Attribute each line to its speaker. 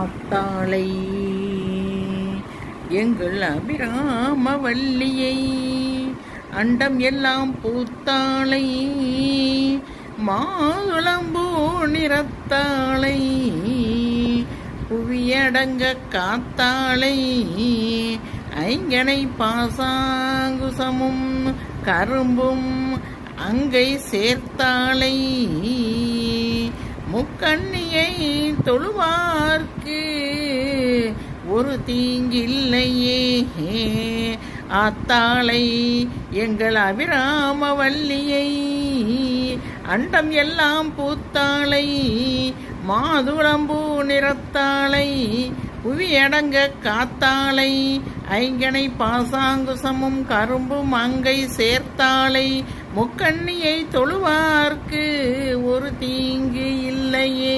Speaker 1: ஆத்தாளை எங்கள் அபிராம அண்டம் எல்லாம் பூத்தாளை மாகுளம்பூ நிறத்தாளை புவியடங்க காத்தாளை ஐங்கனை பாசாங்குசமும் கரும்பும் அங்கை சேர்த்தாளை முக்கண்ணி தொழுவார்க்கு ஒரு தீங்கில்லையே ஆத்தாளை எங்கள் அபிராம வள்ளியை அண்டம் எல்லாம் பூத்தாளை மாதுளம்பூ நிறத்தாளை புவியடங்க காத்தாளை ஐங்கனை பாசாங்குசமும் கரும்பும் அங்கை சேர்த்தாளை முக்கண்ணியை தொழுவார்க்கு ஒரு தீங்கு இல்லையே